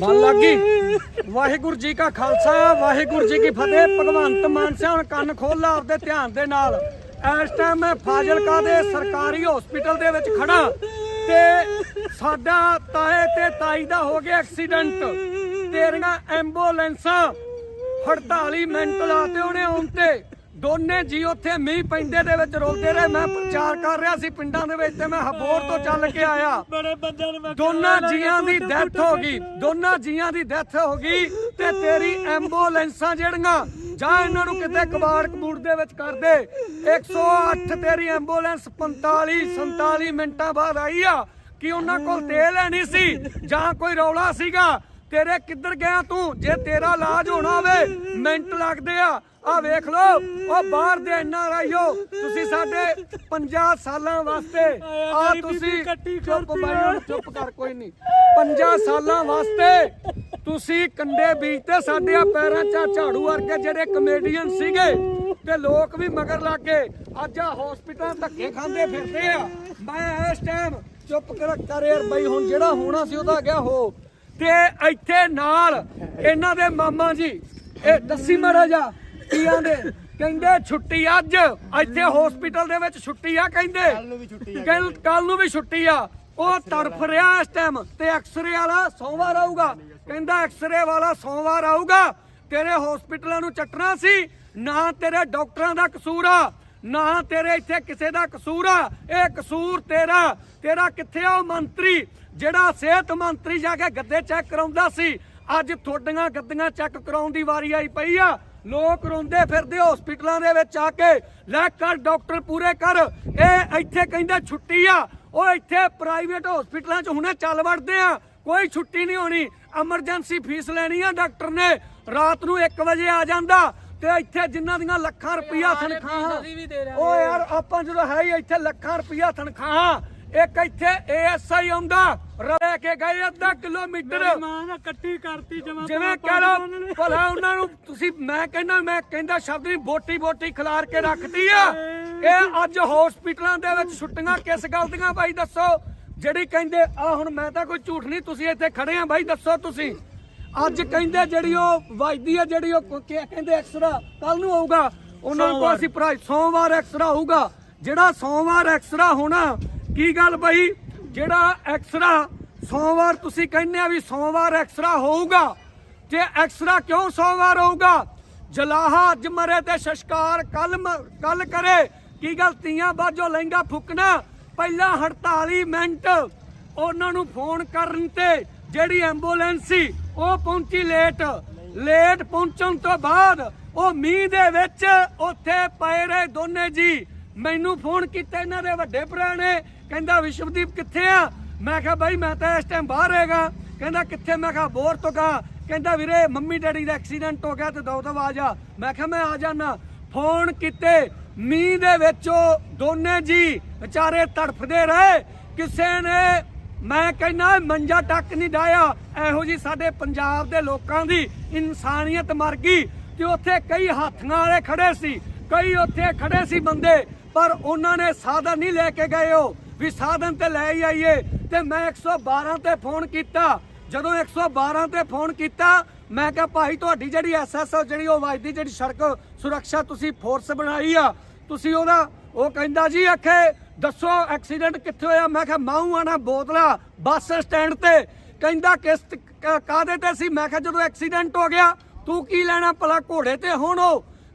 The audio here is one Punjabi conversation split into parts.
ਮਨ ਲੱਗੀ ਵਾਹਿਗੁਰੂ ਜੀ ਕਾ ਖਾਲਸਾ, ਵਾਹਿਗੁਰੂ ਜੀ ਕੀ ਫਤਿਹ। ਭਗਵੰਤ ਮਾਨ ਸਿੰਘ ਹੁਣ ਕੰਨ ਖੋਲ ਲਾ ਆਪਦੇ ਧਿਆਨ ਦੇ ਨਾਲ। ਇਸ ਟਾਈਮ ਮੈਂ ਫਾਜ਼ਿਲਕਾ ਦੇ ਸਰਕਾਰੀ ਹਸਪੀਟਲ ਦੇ ਵਿੱਚ ਖੜਾ ਤੇ ਸਾਡਾ ਤਾਏ ਤੇ ਤਾਈ ਦਾ ਹੋ ਗਿਆ ਐਕਸੀਡੈਂਟ ਤੇਰੀਆਂ ਐਂਬੂਲੈਂਸਾਂ 48 ਮਿੰਟ ਲਾਤੇ ਉਹਨੇ ਆਉਣ ਤੇ। ਦੋਨੇ ਜੀ ਉੱਥੇ ਮੀਂਹ ਪੈਂਦੇ ਦੇ ਵਿੱਚ ਰੋਲਦੇ ਰਹੇ। ਮੈਂ ਪ੍ਰਚਾਰ ਕਰ ਰਿਹਾ ਸੀ ਪਿੰਡਾਂ ਦੇ ਵਿੱਚ ਤੇ ਮੈਂ ਹਬੋਰ ਤੋਂ ਚੱਲ ਕੇ ਆਇਆ। ਬੜੇ ਬੰਦਿਆਂ ਨੂੰ ਮੈਂ ਦੋਨਾਂ ਜੀਆਂ ਦੀ ਡੈਥ ਹੋ ਗਈ। ਦੋਨਾਂ ਜੀਆਂ ਦੀ ਡੈਥ ਹੋ ਗਈ ਤੇ ਤੇਰੀ ਐਂਬੂਲੈਂਸਾਂ ਜਿਹੜੀਆਂ ਜਾਂ ਇਹਨਾਂ ਨੂੰ ਕਿਤੇ ਕਬਾੜ ਕਬੂੜ ਦੇ ਵਿੱਚ ਕਰ ਦੇ। 108 ਤੇਰੀ ਐਂਬੂਲੈਂਸ 45 47 ਮਿੰਟਾਂ ਬਾਅਦ ਆਈ ਆ। ਕਿ ਉਹਨਾਂ ਕੋਲ ਤੇਲ ਹੈ ਨਹੀਂ ਸੀ ਜਾਂ ਕੋਈ ਰੌਲਾ ਸੀਗਾ? ਤੇਰੇ ਕਿੱਧਰ ਗਿਆ ਤੂੰ? ਜੇ ਤੇਰਾ ਇਲਾਜ ਹੋਣਾ ਹੋਵੇ ਮਿੰਟ ਲੱਗਦੇ ਆ। ਆ ਵੇਖ ਲਓ ਉਹ ਬਾਹਰ ਦੇ ਐਨ ਆਰ ਆਈਓ ਤੁਸੀਂ ਸਾਡੇ 50 ਸਾਲਾਂ ਵਾਸਤੇ ਆ ਤੁਸੀਂ ਚੁੱਪ ਬਾਈ ਚੁੱਪ ਕਰ ਕੋਈ ਨਹੀਂ। 50 ਸਾਲਾਂ ਵਾਸਤੇ ਤੁਸੀਂ ਕੰਡੇ ਬੀਜਤੇ ਸਾਡੇ ਆ ਪੈਰਾਂ 'ਚ ਝਾੜੂ ਵਰਗੇ ਜਿਹੜੇ ਕਮੇਡੀਅਨ ਸੀਗੇ ਤੇ ਲੋਕ ਵੀ ਮਗਰ ਲੱਗ ਗਏ। ਅੱਜ ਆ ਹਸਪੀਟਲ ਧੱਕੇ ਖਾਂਦੇ ਫਿਰਦੇ ਆ। ਮੈਂ ਇਸ ਟਾਈਮ ਚੁੱਪ ਕਰ ਕਰ ਯਾਰ ਬਈ ਹੁਣ ਜਿਹੜਾ ਹੋਣਾ ਸੀ ਉਹਦਾ ਗਿਆ ਹੋ। ਤੇ ਇੱਥੇ ਨਾਲ ਇਹਨਾਂ ਦੇ ਮਾਮਾ ਜੀ ਇਹ ਦੱਸੀ ਮਾੜਾ ਜਾ ਕੀ ਆਂਦੇ ਕਹਿੰਦੇ ਛੁੱਟੀ ਅੱਜ। ਇੱਥੇ ਹਸਪੀਟਲ ਦੇ ਵਿੱਚ ਛੁੱਟੀ ਆ ਕਹਿੰਦੇ। ਕੱਲ ਨੂੰ ਵੀ ਛੁੱਟੀ ਆ। ਕੱਲ ਨੂੰ ਵੀ ਛੁੱਟੀ ਆ। ਉਹ ਤੜਫ ਰਿਹਾ ਇਸ ਟਾਈਮ ਤੇ ਐਕਸਰੇ ਵਾਲਾ ਸੋਮਵਾਰ ਆਊਗਾ। ਕਹਿੰਦਾ ਐਕਸਰੇ ਵਾਲਾ ਸੋਮਵਾਰ ਆਊਗਾ। ਤੇਰੇ ਹਸਪੀਟਲਾਂ ਨੂੰ ਚੱਟਣਾ ਸੀ। ਨਾ ਤੇਰੇ ਡਾਕਟਰਾਂ ਦਾ ਕਸੂਰ ਆ। ਨਾ ਤੇਰੇ ਇੱਥੇ ਕਿਸੇ ਦਾ ਕਸੂਰ ਆ। ਇਹ ਕਸੂਰ ਤੇਰਾ। ਤੇਰਾ ਕਿੱਥੇ ਆ ਉਹ ਮੰਤਰੀ? ਜਿਹੜਾ ਸਿਹਤ ਮੰਤਰੀ ਜਾ ਕੇ ਗੱਦੇ ਚੈੱਕ ਕਰਾਉਂਦਾ ਸੀ। ਅੱਜ ਤੁਹਾਡੀਆਂ ਗੱਦੀਆਂ ਚੈੱਕ ਕਰਾਉਣ ਦੀ ਵਾਰੀ ਆਈ ਪਈ ਆ। ਲੋਕ ਰੋਂਦੇ ਫਿਰਦੇ ਹਸਪੀਟਲਾਂ ਦੇ ਵਿੱਚ ਆ ਕੇ ਲੈ ਕਰ ਡਾਕਟਰ ਪੂਰੇ ਕਰ। ਇਹ ਇੱਥੇ ਕਹਿੰਦੇ ਛੁੱਟੀ ਆ। ਉਹ ਇੱਥੇ ਪ੍ਰਾਈਵੇਟ ਹਸਪੀਟਲਾਂ 'ਚ ਹੁਣੇ ਚੱਲ ਵੜਦੇ ਆ। ਕੋਈ ਛੁੱਟੀ ਨਹੀਂ ਹੋਣੀ। ਐਮਰਜੈਂਸੀ ਫੀਸ ਲੈਣੀ ਆ ਡਾਕਟਰ ਨੇ। ਰਾਤ ਨੂੰ 1 ਵਜੇ ਆ ਜਾਂਦਾ ਤੇ ਇੱਥੇ ਜਿਨ੍ਹਾਂ ਦੀਆਂ ਲੱਖਾਂ ਰੁਪਈਆ ਤਨਖਾਹਾਂ। ਓ ਯਾਰ ਆਪਾਂ ਜਦੋਂ ਹੈ ਹੀ ਇੱਥੇ ਲੱਖਾਂ ਰੁਪਈਆ ਤਨਖਾਹਾਂ। ਇੱਕ ਇੱਥੇ ਏਐਸਆਈ ਆਉਂਦਾ। ਰਹਿ ਕੇ ਗਏ ਅੱਧਾ ਕਿਲੋਮੀਟਰ। ਮਾਂ ਨਾ ਇਕੱਠੀ ਕਰਤੀ ਜਮਾ ਜਿਵੇਂ ਕਹਿ ਲਓ ਭਲਾ ਉਹਨਾਂ ਨੂੰ ਤੁਸੀਂ ਮੈਂ ਕਹਿੰਦਾ ਮੈਂ ਕਹਿੰਦਾ ਸ਼ਬਦ ਨਹੀਂ ਬੋਟੀ ਬੋਟੀ ਖਿਲਾਰ ਕੇ ਰੱਖਦੀ ਆ। ਇਹ ਅੱਜ ਹਸਪੀਟਲਾਂ ਦੇ ਵਿੱਚ ਛੁੱਟੀਆਂ ਕਿਸ ਗੱਲ ਦੀਆਂ ਬਾਈ ਦੱਸੋ? ਜਿਹੜੀ ਕਹਿੰਦੇ ਆ ਹੁਣ ਮੈਂ ਤਾਂ ਕੋਈ ਝੂਠ ਨਹੀਂ ਤੁਸੀਂ ਇੱਥੇ ਖੜੇ ਆ ਬਾਈ ਦੱਸੋ ਤੁਸੀਂ। ਅੱਜ ਕਹਿੰਦੇ ਜਿਹੜੀ ਉਹ ਵੱਜਦੀ ਆ ਜਿਹੜੀ ਉਹ ਕਹਿੰਦੇ ਐਕਸਰਾ ਕੱਲ ਨੂੰ ਆਊਗਾ। ਉਹਨਾਂ ਕੋਲ ਅਸੀਂ ਪ੍ਰਾਈਸ ਸੋਮਵਾਰ ਐਕਸਰਾ ਹੋਊਗਾ। ਜਿਹੜਾ ਸੋਮਵਾਰ ਐਕਸਰਾ ਹੋਣਾ ਕੀ ਗੱਲ ਬਈ? ਜਿਹੜਾ ਐਕਸਰਾ ਸੋਮਵਾਰ ਤੁਸੀਂ ਕਹਿੰਦੇ ਆ ਵੀ ਸੋਮਵਾਰ ਐਕਸਰਾ ਹੋਊਗਾ। ਤੇ ਐਕਸਰਾ ਕਿਉਂ ਸੋਮਵਾਰ ਹੋਊਗਾ? ਜਲਾਹਾ ਅੱਜ ਮਰੇ ਤੇ ਸ਼ਸ਼ਕਾਰ ਕੱਲ ਕੱਲ ਕਰੇ। ਕੀ ਗੱਲ ਤੀਆਂ ਬਾਜੋ ਲਹਿੰਗਾ ਫੁੱਕਣਾ? ਪਹਿਲਾਂ 48 ਮਿੰਟ ਉਹਨਾਂ ਨੂੰ ਫੋਨ ਕਰਨ ਤੇ ਜਿਹੜੀ ਐਂਬੂਲੈਂਸ ਸੀ, ਉਹ ਪਹੁੰਚੀ ਲੇਟ ਲੇਟ ਪਹੁੰਚਣ ਤੋਂ ਬਾਅਦ ਉਹ ਮੀਂਹ ਦੇ ਵਿੱਚ ਉੱਥੇ ਪਏ ਰਹੇ ਦੋਨੇ ਜੀ। ਮੈਨੂੰ ਫੋਨ ਕੀਤਾ ਇਹਨਾਂ ਦੇ ਵੱਡੇ ਭਰਾ ਨੇ। ਕਹਿੰਦਾ ਵਿਸ਼ਵਦੀਪ ਕਿੱਥੇ ਆ? ਮੈਂ ਕਿਹਾ ਬਾਈ, ਮੈਂ ਤਾਂ ਇਸ ਟਾਈਮ ਬਾਹਰ ਹੈਗਾ ਕਹਿੰਦਾ ਕਿੱਥੇ? ਮੈਂ ਕਿਹਾ ਬੋਰ ਤੋਂ ਕਹਾ ਕਹਿੰਦਾ ਵੀਰੇ, ਮੰਮੀ ਡੈਡੀ ਦਾ ਐਕਸੀਡੈਂਟ ਹੋ ਗਿਆ ਤੇ ਦੋ ਦੋ ਆ। ਜਾ ਮੈਂ ਕਿਹਾ ਮੈਂ ਆ ਜਾਣਾ ਫੋਨ ਕੀਤੇ। ਮੀਂਹ ਦੇ ਵਿੱਚ ਉਹ ਦੋਨੇ ਜੀ ਵਿਚਾਰੇ ਤੜਫਦੇ ਰਹੇ। ਕਿਸੇ ਨੇ, ਮੈਂ ਕਹਿੰਦਾ ਮੰਜਾ ਟੱਕ ਨਹੀਂ ਡਾਇਆ ਇਹੋ ਜੀ ਸਾਡੇ ਪੰਜਾਬ ਦੇ ਲੋਕਾਂ ਦੀ ਇਨਸਾਨੀਅਤ ਮਰ ਗਈ। ਤੇ ਉੱਥੇ ਕਈ ਹਾਥੀਆਂ ਵਾਲੇ ਖੜੇ ਸੀ। ਕਈ ਉੱਥੇ ਖੜੇ ਸੀ ਬੰਦੇ, ਪਰ ਉਹਨਾਂ ਨੇ ਸਾਧਨ ਨਹੀਂ ਲੈ ਕੇ ਗਏ ਉਹ। ਵੀ ਸਾਧਨ ਤੇ ਲੈ ਹੀ ਆਈਏ। ਤੇ ਮੈਂ 112 ਤੇ ਫੋਨ ਕੀਤਾ। ਜਦੋਂ 112 ਤੇ ਫੋਨ ਕੀਤਾ, ਮੈਂ ਕਿਹਾ, ਭਾਈ, ਤੁਹਾਡੀ ਜਿਹੜੀ ਐਸਐਸਓ ਜਿਹੜੀ ਉਹ ਵੱਜਦੀ, ਜਿਹੜੀ ਸੜਕ ਸੁਰੱਖਿਆ ਤੁਸੀਂ ਫੋਰਸ ਬਣਾਈ ਆ, ਤੁਸੀਂ ਉਹਦਾ ਉਹ ਕਹਿੰਦਾ ਜੀ ਆਖੇ ਦੱਸੋ ਐਕਸੀਡੈਂਟ ਕਿੱਥੇ ਹੋਇਆ? ਮੈਂ ਕਿਹਾ, ਮਾਊ ਆਣਾ ਬੋਤਲਾ, ਬੱਸ ਸਟੈਂਡ ਤੇ। ਕਹਿੰਦਾ ਕਿਸ ਤ- ਕਾਹਦੇ ਤੇ ਸੀ? ਮੈਂ ਕਿਹਾ, ਜਦੋਂ ਐਕਸੀਡੈਂਟ ਹੋ ਗਿਆ, ਤੂੰ ਕੀ ਲੈਣਾ ਭਲਾ ਘੋੜੇ ਤੇ ਹੁਣ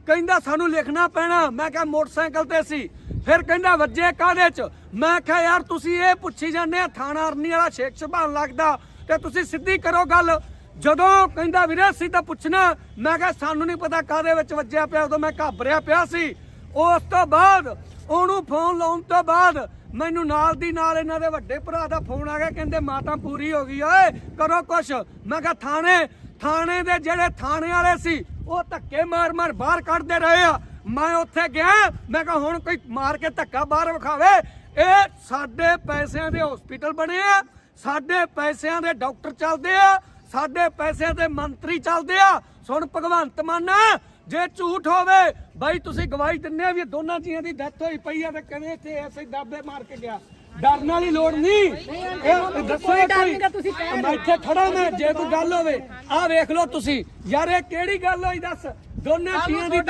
ਕਹਿੰਦਾ ਸਾਨੂੰ ਲਿਖਣਾ ਪੈਣਾ। ਮੈਂ ਕਿਹਾ ਮੋਟਰਸਾਈਕਲ ਤੇ ਸੀ। ਫਿਰ ਕਹਿੰਦਾ ਵੱਜੇ ਕਾਹਦੇ ਚ? ਮੈਂ ਕਿਹਾ, ਯਾਰ ਤੁਸੀਂ ਇਹ ਪੁੱਛੀ ਜਾਂਦੇ ਆ, ਥਾਣਾ ਅਰਨੀ ਵਾਲਾ ਸ਼ੇਖ ਸੁਭਾਨ ਲੱਗਦਾ ਤੇ ਤੁਸੀਂ ਸਿੱਧੀ ਕਰੋ ਗੱਲ। ਜਦੋਂ ਕਹਿੰਦਾ, ਵੀਰੇ, ਅਸੀਂ ਤਾਂ ਪੁੱਛਣਾ। ਮੈਂ ਕਿਹਾ, ਸਾਨੂੰ ਨਹੀਂ ਪਤਾ ਕਾਹਦੇ ਵਿੱਚ ਵੱਜਿਆ ਪਿਆ। ਉਦੋਂ ਮੈਂ ਘਾਬਰਿਆ ਪਿਆ ਸੀ। ਉਸ ਤੋਂ ਬਾਅਦ ਉਹਨੂੰ ਫੋਨ ਲਾਉਣ ਤੋਂ ਬਾਅਦ ਮੈਨੂੰ ਨਾਲ ਦੀ ਨਾਲ ਇਹਨਾਂ ਦੇ ਵੱਡੇ ਭਰਾ ਦਾ ਫੋਨ ਆ ਗਿਆ। ਕਹਿੰਦੇ, ਮਾਤਾ ਪੂਰੀ ਹੋ ਗਈ ਓਏ, ਕਰੋ ਕੁਛ। ਮੈਂ ਕਿਹਾ, ਥਾਣੇ ਥਾਣੇ ਦੇ ਜਿਹੜੇ ਥਾਣੇ ਵਾਲੇ ਸੀ ਉਹ ਧੱਕੇ ਮਾਰ ਮਾਰ ਬਾਹਰ ਕੱਢਦੇ ਰਹੇ ਆ। ਮੈਂ ਉੱਥੇ ਗਿਆ, ਮੈਂ ਕਿਹਾ ਹੁਣ ਕੋਈ ਮਾਰ ਕੇ ਧੱਕਾ ਬਾਹਰ ਵਿਖਾਵੇ। ਇਹ ਸਾਡੇ ਪੈਸਿਆਂ ਦੇ ਹਸਪੀਟਲ ਬਣੇ ਆ, ਸਾਡੇ ਪੈਸਿਆਂ ਦੇ ਡਾਕਟਰ ਚੱਲਦੇ ਆ, ਸਾਡੇ ਪੈਸਿਆਂ ਦੇ ਮੰਤਰੀ ਚੱਲਦੇ ਆ। ਸੁਣ ਭਗਵੰਤ ਮਾਨ, ਜੇ ਝੂਠ ਹੋਵੇ, ਬਾਈ ਤੁਸੀਂ ਗਵਾਹੀ ਦਿੰਨੇ ਆ ਵੀ ਦੋਨਾਂ ਜੀਆਂ ਦੀ ਡੈਥ ਹੋਈ ਪਈ ਆ ਤੇ ਕਹਿੰਦੇ ਇੱਥੇ ਐਸੇ ਦਾਬੇ ਮਾਰ ਕੇ ਗਿਆ। ਡਰਨ ਵਾਲੀ ਲੋੜ ਨਹੀਂ। ਇਹ ਦੱਸੋ ਇਹ ਕੋਈ ਮੈਂ ਇੱਥੇ ਖੜਾ ਮੈਂ ਜੇ ਕੋਈ ਗੱਲ ਹੋਵੇ ਆਹ ਵੇਖ ਲਓ ਤੁਸੀਂ। ਯਾਰ ਇਹ ਕਿਹੜੀ ਗੱਲ ਹੋਈ ਦੱਸ? ਦੋਨੇ ਧੀਆਂ ਦੀ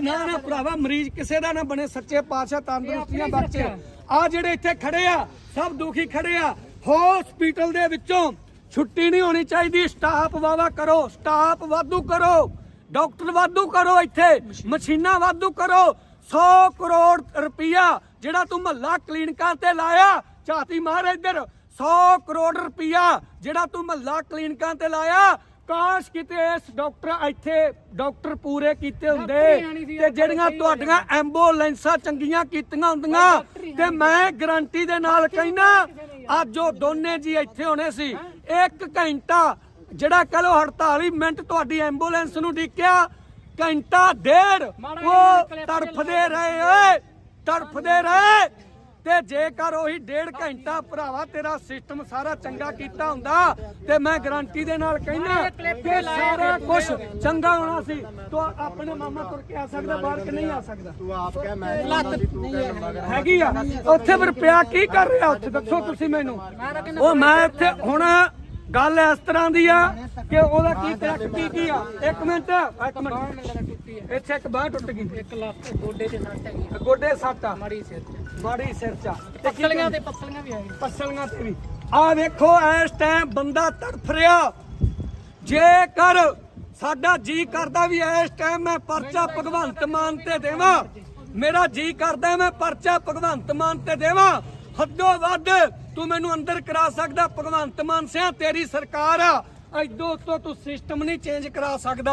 ਨਾ ਨਾ ਭਰਾਵਾ ਮਰੀਜ਼ ਕਿਸੇ ਦਾ ਨਾ ਬਣੇ ਸੱਚੇ ਪਾਤਸ਼ਾਹ ਤੰਦਰੁਸਤੀਆਂ ਬਖਸ਼ੇ। ਆ। ਜਿਹੜੇ ਇੱਥੇ ਖੜੇ ਆ ਸਭ ਦੁਖੀ ਖੜੇ ਆ। ਹਸਪੀਟਲ ਦੇ ਵਿੱਚੋਂ ਛੁੱਟੀ ਨਹੀਂ ਹੋਣੀ ਚਾਹੀਦੀ। ਸਟਾਫ ਵਾਵਾ ਕਰੋ ਸਟਾਫ ਵਾਧੂ ਕਰੋ। ਡਾਕਟਰ ਵਾਧੂ ਕਰੋ ਇੱਥੇ। ਮਸ਼ੀਨਾਂ ਵਾਧੂ ਕਰੋ। 100 ਕਰੋੜ ਰੁਪਇਆ ਜਿਹੜਾ ਤੂੰ ਮਹੱਲਾ ਕਲੀਨਿਕਾਂ ਤੇ ਲਾਇਆ ਝਾਤੀ ਮਾਰ ਇੱਧਰ 100 ਕਰੋੜ ਰੁਪਇਆ ਜਿਹੜਾ ਤੂੰ ਮਹੱਲਾ ਕਲੀਨਿਕਾਂ ਤੇ ਲਾਇਆ ਕਾਸ਼ ਕਿਤੇ ਇਸ ਡਾਕਟਰ ਇੱਥੇ ਡਾਕਟਰ ਪੂਰੇ ਕੀਤੇ ਹੁੰਦੇ ਤੇ ਜਿਹੜੀਆਂ ਤੁਹਾਡੀਆਂ ਐਂਬੂਲੈਂਸਾਂ ਚੰਗੀਆਂ ਕੀਤੀਆਂ ਹੁੰਦੀਆਂ ਤੇ ਮੈਂ ਗਾਰੰਟੀ ਦੇ ਨਾਲ ਕਹਿਣਾ ਅੱਜ ਉਹ ਦੋਨੇ ਜੀ ਇੱਥੇ ਹੋਣੇ ਸੀ। ਇੱਕ ਘੰਟਾ ਜਿਹੜਾ ਕਹ ਲੋ 48 ਮਿੰਟ ਤੁਹਾਡੀ ਐਂਬੂਲੈਂਸ ਨੂੰ ਡਿੱਕਿਆ ਘੰਟਾ ਡੇਢ ਉਹ ਤੜਫਦੇ ਰਹੇ ਓਏ। ਤੜਫਦੇ ਰਹੇ ਤੇ ਜੇਕਰ ਉਹੀ ਡੇਢ ਘੰਟਾ ਭਰਾਵਾ ਤੇਰਾ ਸਿਸਟਮ ਸਾਰਾ ਚੰਗਾ ਕੀਤਾ ਹੁੰਦਾ ਤੇ ਮੈਂ ਗਾਰੰਟੀ ਦੇ ਨਾਲ ਕਹਿੰਦਾ ਕਿ ਸਾਰਾ ਕੁਝ ਚੰਗਾ ਹੋਣਾ ਸੀ। ਤੂੰ ਆਪਣੇ ਮਾਮਾ ਤੁਰ ਕੇ ਆ ਸਕਦਾ ਬਾਹਰ ਕਿ ਨਹੀਂ ਆ ਸਕਦਾ? ਤੂੰ ਆਪ ਕਹਿ ਮੈਂ ਨਹੀਂ ਹੈਗੀ ਆ। ਉੱਥੇ ਫਿਰ ਪਿਆ ਕੀ ਕਰ ਰਿਹਾ? ਉੱਥੇ ਦੱਸੋ ਤੁਸੀਂ ਮੈਨੂੰ। ਉਹ ਮੈਂ ਇੱਥੇ ਹੁਣ ਗੱਲ ਇਸ ਤਰ੍ਹਾਂ ਦੀ ਆ ਕਿ ਉਹਦਾ ਕੀ ਕਰੈਕਟ ਕੀ ਕੀ ਆ? ਇੱਕ ਮਿੰਟ ਇੱਕ ਮਿੰਟ। ਇੱਥੇ ਇੱਕ ਬਾਹ ਟੁੱਟ ਗਈ। ਇੱਕ ਲੱਤ ਗੋਡੇ ਤੇ ਸੱਟ ਹੈਗੀ ਗੋਡੇ ਸੱਟ ਆ। ਮਾੜੀ ਸਿਰ ਤੇ ਮਾੜੀ ਸਿਰ ਚ ਪੱਸਲੀਆਂ ਤੇ ਪੱਸਲੀਆਂ ਵੀ ਹੈਗੀ ਪਸਲੀਆਂ ਤੇ ਵੀ। ਆ ਵੇਖੋ ਇਸ ਟਾਈਮ ਬੰਦਾ ਤੜਫ ਰਿਹਾ ਜੇਕਰ ਸਾਡਾ ਜੀ ਕਰਦਾ ਵੀ ਇਸ ਟਾਈਮ ਮੈਂ ਪਰਚਾ ਭਗਵੰਤ ਮਾਨ ਤੇ ਦੇਵਾਂ। ਮੇਰਾ ਜੀ ਕਰਦਾ ਮੈਂ ਪਰਚਾ ਭਗਵੰਤ ਮਾਨ ਤੇ ਦੇਵਾਂ। ਹੱਦੋਂ ਵੱਧ ਤੂੰ ਮੈਨੂੰ ਅੰਦਰ ਕਰਾ ਸਕਦਾ, ਭਗਵੰਤ ਮਾਨ ਸਿਆ, ਤੇਰੀ ਸਰਕਾਰ ਆ। ਐਦੋਂ ਉੱਤੋਂ ਤੂੰ ਸਿਸਟਮ ਨਹੀਂ ਚੇਂਜ ਕਰਾ ਸਕਦਾ।